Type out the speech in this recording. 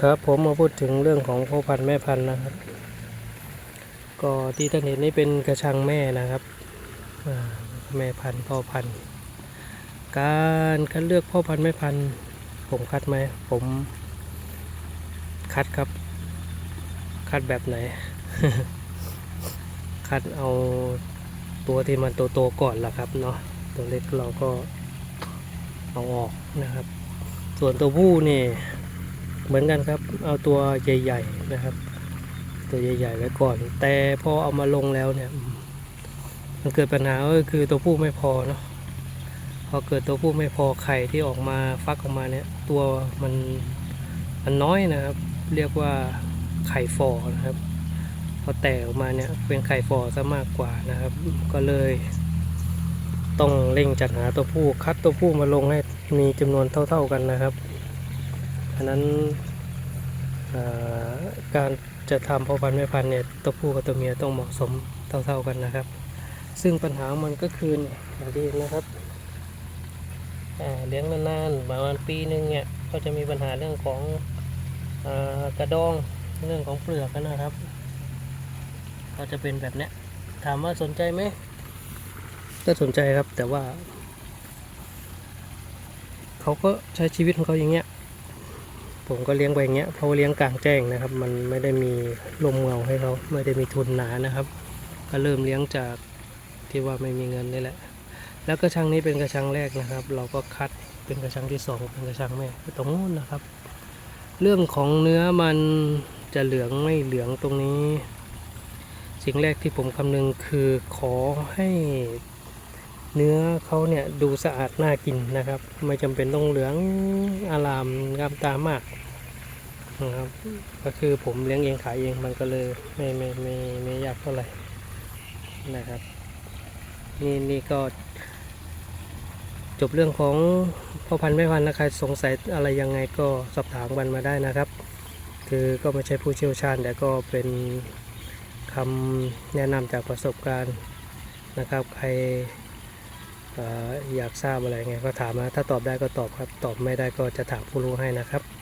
ครับผมมาพูดถึงเรื่องของพ่อพันธุ์แม่พันธุ์นะครับ ก็ที่ท่านเห็นนี่เป็นกระชังแม่นะครับแม่พันธุ์พ่อพันธุ์การคัดเลือกพ่อพันธุ์แม่พันธุ์ผมคัดไหมผมคัดครับ คัดแบบไหน คัดเอาตัวที่มันโตๆก่อนละครับเนาะตัวเล็กเราก็เอาออกนะครับ ส่วนตัวผู้นี่ เหมือนกันครับ เอาตัวใหญ่ ๆนะครับ ตัวใหญ่ๆไว้ก่อน แต่พอเอามาลงแล้วเนี่ย มันเกิดปัญหาก็คือตัวผู้ไม่พอเนาะพอเกิดตัวผู้ไม่พอไข่ที่ออกมาฟักออกมาเนี่ย ตัวมันมันน้อยนะครับ เรียกว่าไข่ฟอนะครับพอแตกออกมาเนี่ยเป็นไข่ฟอซะมากกว่านะครับ ก็เลยต้องเร่งจัดหาตัวผู้คัดตัวผู้มาลงให้มีจำนวนเท่า ๆกันนะครับ นนั้นการจะทำพ่อพันธุ์แม่พันธุ์เนี่ยตัวผู้กับตัวเมียต้องเหมาะสมเท่าๆกันนะครับ ซึ่งปัญหามันก็คือเนี่ยอย่างที่เห็นนะครับเลี้ยงนานๆประมาณปีหนึ่งเนี่ยก็จะมีปัญหาเรื่องของอกระดองเรื่องของเปลือกนะครับ ก็จะเป็นแบบนี้ถามว่าสนใจไหมก็สนใจครับแต่ว่า เขาก็ใช้ชีวิตของเขาอย่างเงี้ย ผมก็เลี้ยงไปอย่างเงี้ยเพราะว่าเลี้ยงกลางแจ้งนะครับ มันไม่ได้มีลมเงาให้เขาไม่ได้มีทุนหนานะครับ ก็เริ่มเลี้ยงจากที่ว่าไม่มีเงินนี่แหละ แล้วกระชังนี้เป็นกระชังแรกนะครับ เราก็คัดเป็นกระชังที่สองเป็นกระชังแม่ตรงนู้นนะครับ เรื่องของเนื้อมันจะเหลืองไม่เหลืองตรงนี้ สิ่งแรกที่ผมคำนึงคือขอให้ เนื้อเขาเนี่ยดูสะอาดน่ากินนะครับ ไม่จำเป็นต้องเหลืองอารามงามตามากนะครับ ก็คือผมเลี้ยงเองขายเองมันก็เลยไม่ไม่ไม่ไม่ยากเท่าไหร่นะครับ นี่นี่ก็ จบเรื่องของพ่อพันธุ์แม่พันธุ์นะใครสงสัยอะไรยังไงก็สอบถามกันมาได้นะครับ คือก็ไม่ใช่ผู้เชี่ยวชาญแต่ก็เป็นคำแนะนำจากประสบการณ์นะครับ ใคร อยากทราบอะไรไงก็ถามมาถ้าตอบได้ก็ตอบครับ ตอบไม่ได้ก็จะถามผู้รู้ให้นะครับ